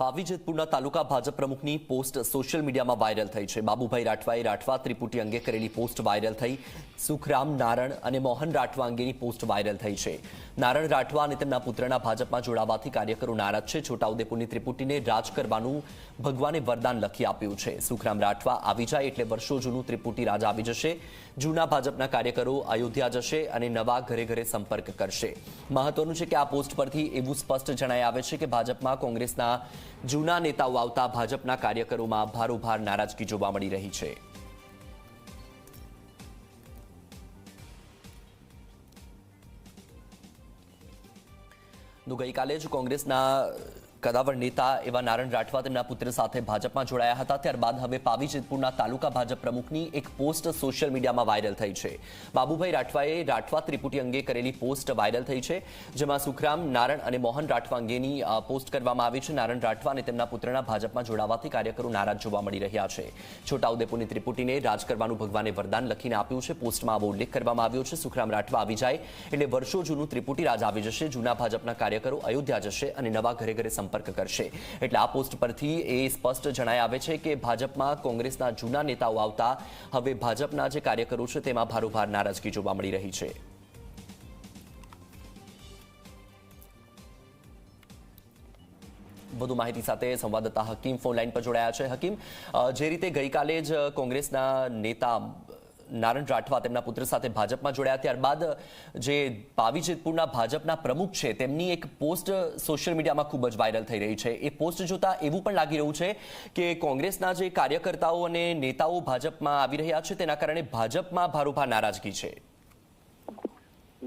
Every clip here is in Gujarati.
પાવી જેતપુરના તાલુકા ભાજપ પ્રમુખની પોસ્ટ સોશિયલ મીડિયામાં વાયરલ થઈ છે. બાબુભાઈ રાઠવાએ રાઠવા ત્રિપુટી અંગે કરેલી પોસ્ટ વાયરલ થઈ. સુખરામ નારણ અને મોહન રાઠવા અંગેની પોસ્ટ વાયરલ થઈ છે. નારણ રાઠવા અને તેમના પુત્રના ભાજપમાં જોડાવાથી કાર્યકરો નારાજ છે. છોટાઉદેપુરની ત્રિપુટીને રાજ કરવાનું ભગવાને વરદાન લખી આપ્યું છે. સુખરામ રાઠવા આવી જાય એટલે વર્ષો જૂનું ત્રિપુટી રાજ આવી જશે. જૂના ભાજપના કાર્યકરો અયોધ્યા જશે અને નવા ઘરે ઘરે સંપર્ક કરશે. મહત્વનું છે કે આ પોસ્ટ પરથી એવું સ્પષ્ટ જણાઈ આવે છે કે ભાજપમાં કોંગ્રેસના જૂના નેતાઓ આવતા ભાજપના કાર્યકરોમાં ભારોભાર નારાજગી જોવા મળી રહી છે. તો ગઈકાલે જ કોંગ્રેસના કદાવર નેતા એવા નારણ રાઠવા તેમના પુત્ર સાથે ભાજપમાં જોડાયા હતા. ત્યારબાદ હવે પાવી જેતપુરના તાલુકા ભાજપ પ્રમુખની એક પોસ્ટ સોશિયલ મીડિયામાં વાયરલ થઈ છે. બાબુભાઈ રાઠવાએ રાઠવા ત્રિપુટી અંગે કરેલી પોસ્ટ વાયરલ થઈ છે, જેમાં સુખરામ નારણ અને મોહન રાઠવા અંગેની પોસ્ટ કરવામાં આવી છે. નારણ રાઠવા અને તેમના પુત્રના ભાજપમાં જોડાવાથી કાર્યકરો નારાજ જોવા મળી રહ્યા છે. છોટાઉદેપુરની ત્રિપુટીને રાજ કરવાનું ભગવાને વરદાન લખીને આપ્યું છે. પોસ્ટમાં આવો ઉલ્લેખ કરવામાં આવ્યો છે. સુખરામ રાઠવા આવી જાય એટલે વર્ષો જૂનું ત્રિપુટી રાજ આવી જશે. જૂના ભાજપના કાર્યકરો અયોધ્યા જશે અને નવા ઘરે ઘરે સંપર્ક કરશે. એટલે આ પોસ્ટ પરથી એ સ્પષ્ટ જણાઈ આવે છે કે ભાજપમાં કોંગ્રેસના જૂના નેતાઓ આવતા હવે ભાજપના જે કાર્યકરો છે તેમાં ભારોભાર નારાજગી જોવા મળી રહી છે. વધુ માહિતી સાથે સંવાદદાતા હકીમ ફોન લાઈન પર જોડાયા છે. હકીમ જે રીતે ગઈકાલે જ કોંગ્રેસના નેતા નારણ રાઠવા તેમના પુત્ર સાથે ભાજપમાં જોડાયા. ત્યારબાદ જે પાવી જેતપુરના ભાજપના પ્રમુખ છે, તેમની એક પોસ્ટ સોશિયલ મીડિયામાં ખૂબ જ વાયરલ થઈ રહી છે. એ પોસ્ટ જોતા એવું પણ લાગી રહ્યું છે કે કોંગ્રેસના જે કાર્યકર્તાઓ અને નેતાઓ ભાજપમાં આવી રહ્યા છે, તેના કારણે ભાજપમાં ભારોભાર નારાજગી છે.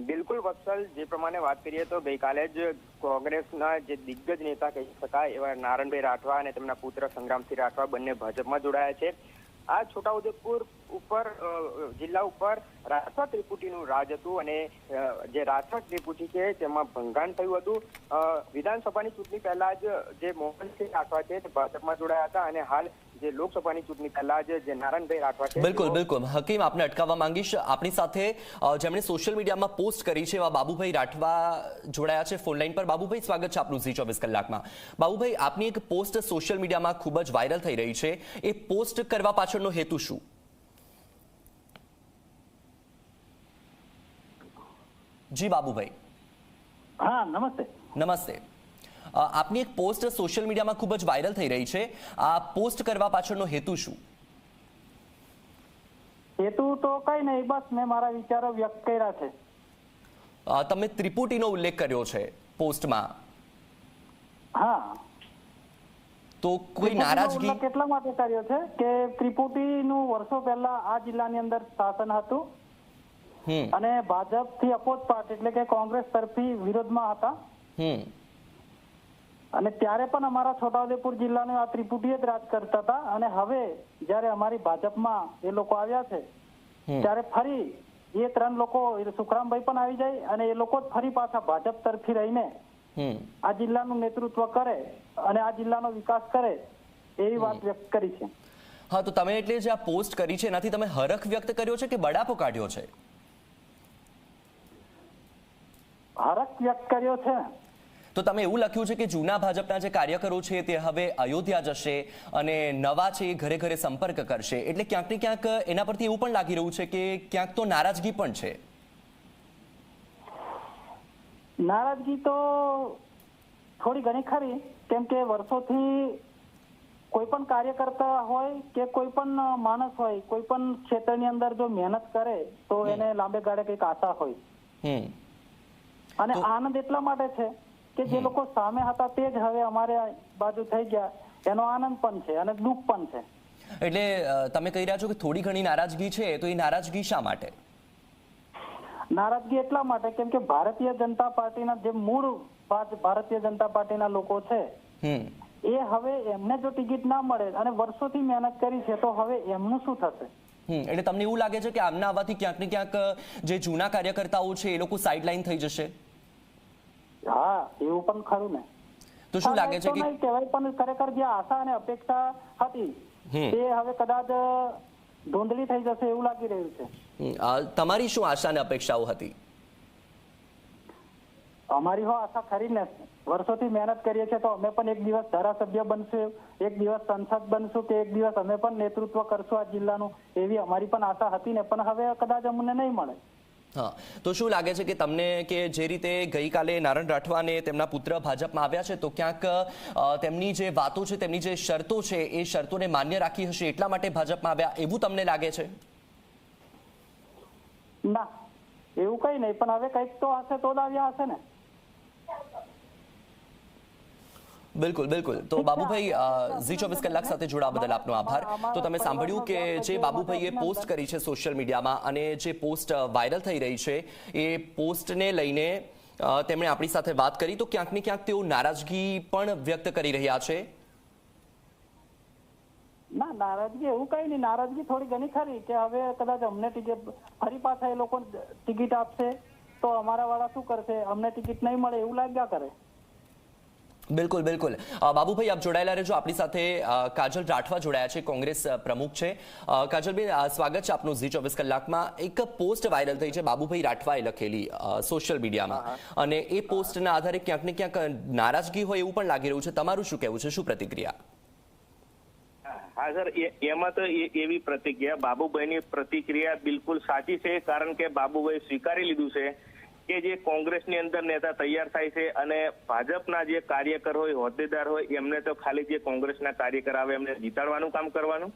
બિલકુલ વત્સલ, જે પ્રમાણે વાત કરીએ તો ગઈકાલે જ કોંગ્રેસના જે દિગ્ગજ નેતા કહી શકાય એવા નારણભાઈ રાઠવા અને તેમના પુત્ર સંગ્રામસિંહ રાઠવા બંને ભાજપમાં જોડાયા છે. આ છોટાઉદેપુર ઉપર જિલ્લા ઉપર રાઠવા ત્રિપુટીનું રાજ હતું અને જે રાઠવા ત્રિપુટી છે તેમાં ભંગાણ થયું હતું. વિધાનસભાની ચૂંટણી પહેલા જ જે મોહનસિંહ રાઠવા છે તે ભાજપમાં જોડાયા હતા અને હાલ જે લોકસભાની ચૂંટણી પહેલા જ જે નારાયણભાઈ રાઠવા છે બિલકુલ બિલકુલ. હકીમ આપને અટકાવવા માંગીશ. આપણી સાથે જેમણે સોશિયલ મીડિયામાં પોસ્ટ કરી છે એવા બાબુભાઈ રાઠવા જોડાયા છે ફોન લાઈન પર. બાબુભાઈ સ્વાગત છે આપનું ઝી ચોવીસ કલાકમાં. બાબુભાઈ આપની એક પોસ્ટ સોશિયલ મીડિયામાં ખૂબ જ વાયરલ થઈ રહી છે. એ પોસ્ટ કરવા પાછળનો હેતુ શું? જી બાબુભાઈ. હા નમસ્તે. નમસ્તે. આપની એક પોસ્ટ સોશિયલ મીડિયામાં ખૂબ જ વાયરલ થઈ રહી છે. આ પોસ્ટ કરવા પાછળનો હેતુ શું? હેતુ તો કઈ નહીં બસ મેં મારા વિચારો વ્યક્ત કર્યા છે. તમે ત્રિપુટીનો ઉલ્લેખ કર્યો છે પોસ્ટમાં. હા. તો કોઈ નારાજગી કેટલા માટે કર્યો છે કે ત્રિપુટીનું વર્ષો પહેલા આ જિલ્લાની અંદર શાસન હતું. હમ. ભાજપથી અપોઝ પાર્ટી એટલે કે કોંગ્રેસ તરફી વિરોધમાં હતા. અને ત્યારે પણ અમારા છોટાઉદેપુર જિલ્લાનું આ ત્રિપુટી જ રાજ કરતા હતા. અને હવે જયારે અમારી ભાજપમાં એ લોકો આવ્યા છે ત્યારે ફરી એ ત્રણ લોકો સુખરામભાઈ પણ આવી જાય અને એ લોકો જ ફરી પાછા ભાજપ તરફી રહીને આ જિલ્લાનું નેતૃત્વ કરે અને આ જિલ્લાનો વિકાસ કરે એવી વાત વ્યક્ત કરી છે. હા તો તમે એટલે જે આ પોસ્ટ કરી છે એનાથી તમે હરખ વ્યક્ત કર્યો છે કે બડાપો કાઢ્યો છે? હરખ વ્યક્ત કર્યો છે. તો તમે એવું લખ્યું છે કે જૂના ભાજપના જે કાર્યકરો છે તે હવે અયોધ્યા જશે અને નવા છે એ ઘરે ઘરે સંપર્ક કરશે. એટલે ક્યાંક ને ક્યાંક એના પરથી એવું પણ લાગી રહ્યું છે કે ક્યાંક તો નારાજગી પણ છે. નારાજગી તો થોડી ઘણી ખરી કેમ કે વર્ષોથી કોઈ પણ કાર્યકર્તા હોય કે કોઈ પણ માણસ હોય કોઈ પણ ક્ષેત્રની અંદર જો મહેનત કરે તો એને લાંબે ગાળે કંઈક આશા હોય. અને આનંદ એટલા માટે છે કે જે લોકો સામે હતા તે જ હવે અમારે બાજુ થઈ ગયા. એનો આનંદ પણ છે અને દુઃખ પણ છે. એટલે તમે કહી રહ્યા છો કે થોડી ઘણી નારાજગી છે તો એ નારાજગી શા માટે? નારાજગી એટલા માટે કેમ કે ભારતીય જનતા પાર્ટીના જે મૂળ ભારતીય જનતા પાર્ટીના લોકો છે એ હવે એમને જો ટિકિટ ના મળે અને વર્ષોથી મહેનત કરી છે તો હવે એમનું શું થશે? એટલે તમને એવું લાગે છે કે આમના આવવાથી ક્યાંક ને ક્યાંક જે જૂના કાર્યકર્તાઓ છે એ લોકો સાઇડલાઇન થઈ જશે? હા એવું પણ ખરું ને. તો શું લાગે છે કે કહેવાય પણ ખરેખર જે આશા અને અપેક્ષા હતી તે હવે કદાચ ધૂંધળી થઈ જશે એવું લાગી રહ્યું છે. તમારી શું આશા અને અપેક્ષાઓ હતી? અમારી હો આશા ખરી ને. વર્ષોથી મહેનત કરીએ છીએ તો અમે પણ એક દિવસ ધારાસભ્ય બનશું એક દિવસ સંસદ બનશું કે એક દિવસ અમે પણ નેતૃત્વ કરશું આ જિલ્લાનું એવી અમારી પણ આશા હતી ને પણ હવે કદાચ અમને નહીં મળે. હા તો શું લાગે છે કે તમને કે જે રીતે ગઈકાલે નારણ રાઠવા અને તેમના પુત્ર ભાજપમાં આવ્યા છે તો ક્યાંક તેમની જે વાતો છે તેમની જે શરતો છે એ શરતોને માન્ય રાખી હશે એટલા માટે ભાજપમાં આવ્યા એવું તમને લાગે છે? ના એવું કઈ નહીં પણ હવે કંઈક તો હશે તો જ આવ્યા હશે ને. બિલકુલ બિલકુલ. તો બાબુભાઈ ઝી ચોવીસ કલાક સાથે જોડાવા બદલ આપનો આભાર. તો તમે સાંભળ્યું કે જે બાબુભાઈએ પોસ્ટ કરી છે સોશિયલ મીડિયામાં અને જે પોસ્ટ વાયરલ થઈ રહી છે એ પોસ્ટને લઈને તેમણે આપણી સાથે વાત કરી. તો ક્યાંક ને ક્યાંક તેઓ નારાજગી પણ વ્યક્ત કરી રહ્યા છે. ના નારાજગી એવું કઈ નહીં. નારાજગી થોડી ઘણી ખરી કે હવે કદાચ અમને ટિકિટ ફરી પાછા એ લોકો ટિકિટ આપશે તો અમારા વાળા શું કરશે? અમને ટિકિટ નહીં મળે એવું લાગ્યા કરે. બિલકુલ બિલકુલ. બાબુભાઈ આપ જોડાયેલા રહેજો. આપણી સાથે કાજલ રાઠવા જોડાયા છે કોંગ્રેસ પ્રમુખ છે. કાજલભાઈ સ્વાગત છે આપનું ઝી ચોવીસ કલાકમાં. એક પોસ્ટ વાયરલ થઈ છે બાબુભાઈ રાઠવાએ લખેલી સોશિયલ મીડિયામાં. અને એ પોસ્ટના આધારે ક્યાંક ને ક્યાંક નારાજગી હોય એવું પણ લાગી રહ્યું છે. તમારું શું કહેવું છે? શું પ્રતિક્રિયા? હા સર એમાં તો એવી પ્રતિક્રિયા. બાબુભાઈની પ્રતિક્રિયા બિલકુલ સાચી છે કારણ કે બાબુભાઈ સ્વીકારી લીધું છે. કે જે કોંગ્રેસની અંદર નેતા તૈયાર થાય છે અને ભાજપના જે કાર્યકર હોય, હોદ્દેદાર હોય, એમને તો ખાલી જે કોંગ્રેસના કાર્યકર આવે, એમને જીતાડવાનું કામ કરવાનું,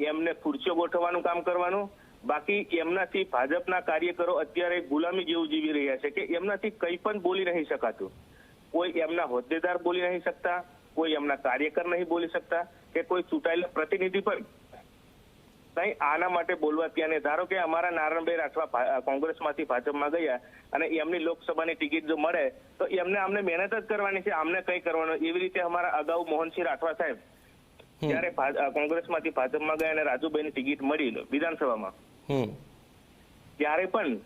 એમને ખુરશીઓ ગોઠવવાનું કામ કરવાનું. બાકી એમનાથી ભાજપના કાર્યકરો અત્યારે ગુલામી જેવું જીવી રહ્યા છે કે એમનાથી કંઈ પણ બોલી નહીં શકાતું. કોઈ એમના હોદ્દેદાર બોલી નહીં શકતા, કોઈ એમના કાર્યકર નહીં બોલી શકતા કે કોઈ ચૂંટાયેલા પ્રતિનિધિ પણ કઈ આના માટે બોલવા ત્યાં ને ધારો કે અમારા નારાયણભાઈ રાઠવા કોંગ્રેસમાંથી ભાજપમાં ગયા અને એમની લોકસભાની ટિકિટ જો મળે તો એમને અમને મહેનત જ કરવાની છે અમને કઈ કરવાનું એવી રીતે અમારા અગાઉ મોહનસિંહ રાઠવા સાહેબ જ્યારે કોંગ્રેસમાંથી ભાજપમાં ગયા અને રાજુભાઈની ટિકિટ મળી વિધાનસભામાં. ત્યારે પણ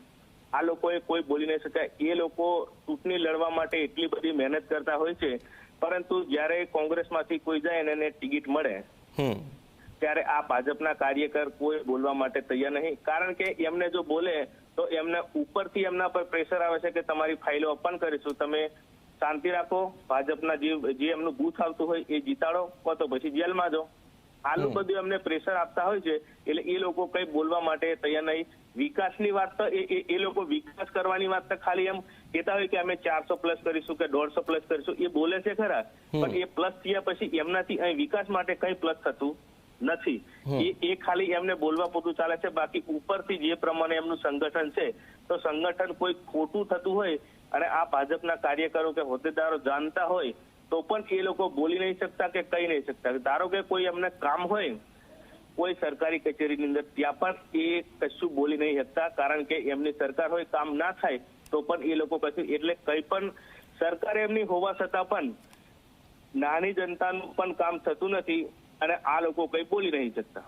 આ લોકોએ કોઈ બોલી નહીં શક્યા. એ લોકો ચૂંટણી લડવા માટે એટલી બધી મહેનત કરતા હોય છે પરંતુ જ્યારે કોંગ્રેસમાંથી કોઈ જાય અને ટિકિટ મળે ત્યારે આ ભાજપના કાર્યકર કોઈ બોલવા માટે તૈયાર નહીં. કારણ કે એમને જો બોલે તો એમને ઉપરથી એમના પર પ્રેશર આવે છે કે તમારી ફાઇલો અપન કરીશું. તમે શાંતિ રાખો. ભાજપના જે જે એમનું બૂથ આવતું હોય એ જીતાડો. કો તો પછી જેલમાં જાઓ. આનું બધું એમને પ્રેશર આપતા હોય છે એટલે એ લોકો કઈ બોલવા માટે તૈયાર નહીં. વિકાસની વાત તો એ લોકો વિકાસ કરવાની વાત તો ખાલી એમ કહેતા હોય કે અમે ચારસો પ્લસ કરીશું કે દોઢસો પ્લસ કરીશું. એ બોલે છે ખરા. પણ એ પ્લસ થયા પછી એમનાથી અહીં વિકાસ માટે કઈ પ્લસ થતું નથી. એ એ ખાલી એમને બોલવા પૂરતું ચાલે છે. બાકી ઉપરથી જે પ્રમાણે એમનું સંગઠન છે તો સંગઠન કોઈ ખોટું થતું હોય અને આ ભાજપના કાર્યકરો કે હોદ્દેદારો જાણતા હોય તો પણ એ લોકો બોલી નહીં શકતા કે કહી નહીં શકતા. ધારો કે કોઈ એમને કામ હોય કોઈ સરકારી કચેરીની અંદર ત્યાં પણ એ કશું બોલી નહીં શકતા કારણ કે એમની સરકાર હોય કામ ના થાય તો પણ એ લોકો કશું એટલે કંઈ પણ સરકાર એમની હોવા છતાં પણ નાની જનતાનું પણ કામ થતું નથી. અને આ લોકો કંઈ બોલી નહીં શકતા.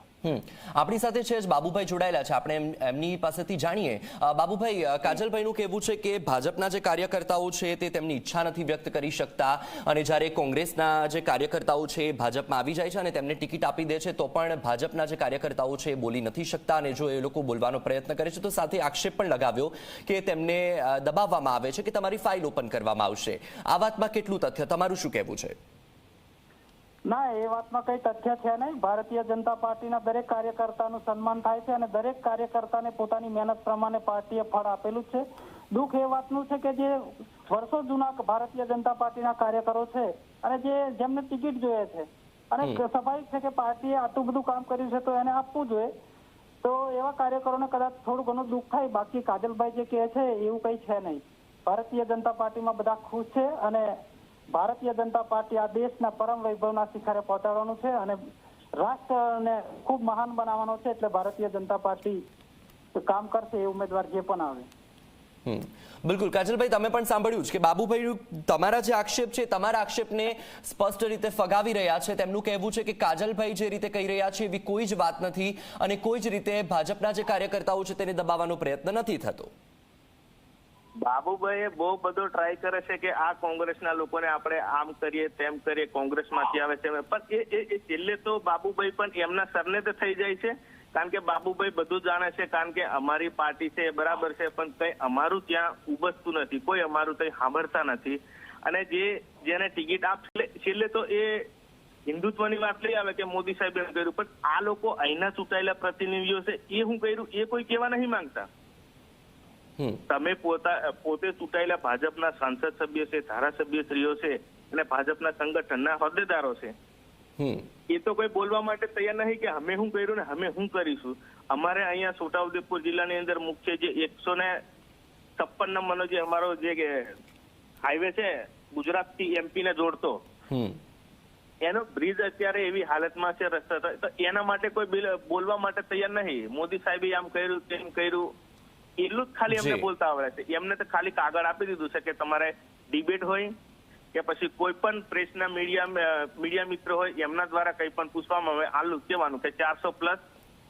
આપણી સાથે છે જ બાબુભાઈ જોડાયેલા છે. આપણે એમની પાસેથી જાણીએ. બાબુભાઈ કાજલભાઈનું કહેવું છે કે ભાજપના જે કાર્યકર્તાઓ છે તે તેમની ઈચ્છા નથી વ્યક્ત કરી શકતા. અને જ્યારે કોંગ્રેસના જે કાર્યકર્તાઓ છે ભાજપમાં આવી જાય છે અને તેમને ટિકિટ આપી દે છે, તો પણ ભાજપના જે કાર્યકર્તાઓ છે બોલી નથી શકતા અને જો એ લોકો બોલવાનો પ્રયત્ન કરે છે, તો સાથે આક્ષેપ પણ લગાવ્યો કે તેમને દબાવવામાં આવે છે કે તમારી ફાઇલ ઓપન કરવામાં આવશે. આ વાતમાં કેટલું તથ્ય? તમારું શું કહેવું છે? ના એ વાતમાં કઈ તથ્ય છે નહીં. ભારતીય જનતા પાર્ટીના દરેક કાર્યકર્તાનું સન્માન થાય છે અને દરેક કાર્યકર્તાને પોતાની મહેનત પ્રમાણે પાર્ટીએ ફળ આપેલું છે. દુઃખ એ વાતનું છે કે જે વર્ષો જૂના ભારતીય જનતા પાર્ટીના કાર્યકરો છે અને જે જેમને ટિકિટ જોઈએ છે અને સ્વાભાવિક છે કે પાર્ટીએ આટલું બધું કામ કર્યું છે તો એને આપવું જોઈએ. તો એવા કાર્યકરોને કદાચ થોડું ઘણું દુઃખ થાય. બાકી કાજલભાઈ જે કહે છે એવું કઈ છે નહીં. ભારતીય જનતા પાર્ટીમાં બધા ખુશ છે અને ભારતીય જનતા પાર્ટી આ દેશના પરમ વૈભવના શિખરે પહોંચાડવાનું છે અને રાષ્ટ્રને ખૂબ મહાન બનાવવાનો છે એટલે ભારતીય જનતા પાર્ટી કામ કરશે એ ઉમેદવાર જે પણ આવે. બિલકુલ. કાજલભાઈ, તમે પણ સાંભળ્યું કે બાબુભાઈ તમારા જે આક્ષેપ છે, તમારા આક્ષેપને સ્પષ્ટ રીતે ફગાવી રહ્યા છે. તેમનું કહેવું છે કે કાજલભાઈ જે રીતે કહી રહ્યા છે એવી કોઈ જ વાત નથી અને કોઈ જ રીતે ભાજપના જે કાર્યકર્તાઓ છે તેને દબાવવાનો પ્રયત્ન નથી થતો. બાબુભાઈ બહુ બધો ટ્રાય કરે છે કે આ કોંગ્રેસના લોકોને આપણે આમ કરીએ, તેમ કરીએ, કોંગ્રેસમાંથી આવે છે પણ એ છેલ્લે તો બાબુભાઈ પણ એમના સરને તો થઈ જાય છે. કારણ કે બાબુભાઈ બધું જાણે છે, કારણ કે અમારી પાર્ટી છે, એ બરાબર છે, પણ કંઈ અમારું ત્યાં ઉબસતું નથી, કોઈ અમારું કંઈ સાંભળતા નથી. અને જે, જેને ટિકિટ આપશે છેલ્લે તો એ હિન્દુત્વની વાત લઈ આવે કે મોદી સાહેબે એમ કર્યું, પણ આ લોકો અહીંના ચૂંટાયેલા પ્રતિનિધિઓ છે, એ હું કર્યું, એ કોઈ કહેવા નહીં માંગતા. તમે પોતા પોતે ચૂંટાયેલા ભાજપના સાંસદ સભ્ય છે ધારાસભ્યશ્રીઓ છે અને ભાજપના સંગઠનના હોદ્દેદારો છે. એ તો કોઈ બોલવા માટે તૈયાર નહીં કે અમે શું કર્યું ને અમે શું કરીશું. અમારે અહીંયા છોટાઉદેપુર જિલ્લાની અંદર મુખ્ય જે એકસો ને છપ્પન નંબરનો જે અમારો જે હાઈવે છે ગુજરાતથી એમપી ને જોડતો. હમ. એનો બ્રિજ અત્યારે એવી હાલતમાં છે રસ્તા તો એના માટે કોઈ બિલ- બોલવા માટે તૈયાર નહીં. મોદી સાહેબે આમ કર્યું તેમ કર્યું. એટલું જ ખાલી એમને બોલતા આવડે છે. એમને તો ખાલી કાગળ આપી દીધું છે કે તમારે ડિબેટ હોય કે પછી કોઈ પણ પ્રેસના મીડિયા મીડિયા મિત્ર હોય એમના દ્વારા કંઈ પણ પૂછવામાં આવે આલું કહેવાનું કે ચારસો પ્લસ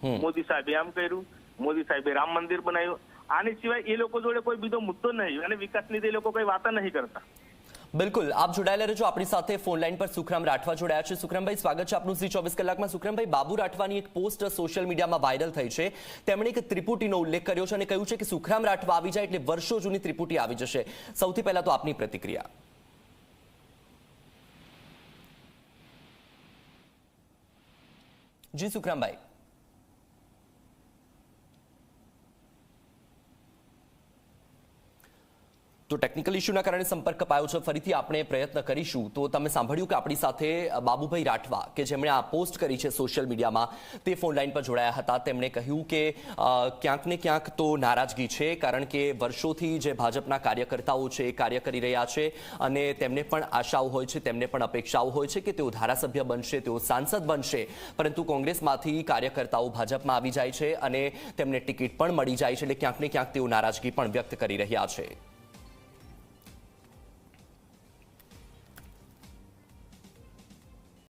મોદી સાહેબે આમ કર્યું મોદી સાહેબે રામ મંદિર બનાવ્યું. આની સિવાય એ લોકો જોડે કોઈ બીજો મુદ્દો નહીં અને વિકાસની તો એ લોકો કોઈ વાત નહીં કરતા. બિલકુલ, આપ જોડાયેલા રહેજો. આપણી સાથે ફોન લાઈન પર સુખરામ રાઠવા જોડાયા છે. સુખરામભાઈ, સ્વાગત છે આપનું ઝી ચોવીસ કલાકમાં. સુખરામભાઈ, બાબુ રાઠવાની એક પોસ્ટ સોશિયલ મીડિયામાં વાયરલ થઈ છે. તેમણે એક ત્રિપુટીનો ઉલ્લેખ કર્યો છે અને કહ્યું છે કે સુખરામ રાઠવા આવી જાય એટલે વર્ષો જૂની ત્રિપુટી આવી જશે. સૌથી પહેલા તો આપની પ્રતિક્રિયા. જી સુખરામભાઈ. તો ટેકનિકલ ઇસ્યુના કારણે સંપર્ક કપાયો છે. ફરીથી આપણે પ્રયત્ન કરીશું. તો તમે સાંભળ્યું કે આપણી સાથે બાબુભાઈ રાઠવા કે જેમણે આ પોસ્ટ કરી છે સોશિયલ મીડિયામાં તે ફોન લાઈન પર જોડાયા હતા. તેમણે કહ્યું કે ક્યાંક ને ક્યાંક તો નારાજગી છે, કારણ કે વર્ષોથી જે ભાજપના કાર્યકર્તાઓ છે, એ કાર્ય કરી રહ્યા છે અને તેમને પણ આશાઓ હોય છે, તેમને પણ અપેક્ષાઓ હોય છે કે તેઓ ધારાસભ્ય બનશે, તેઓ સાંસદ બનશે. પરંતુ કોંગ્રેસમાંથી કાર્યકર્તાઓ ભાજપમાં આવી જાય છે અને તેમને ટિકિટ પણ મળી જાય છે. એટલે ક્યાંક ને ક્યાંક તેઓ નારાજગી પણ વ્યક્ત કરી રહ્યા છે.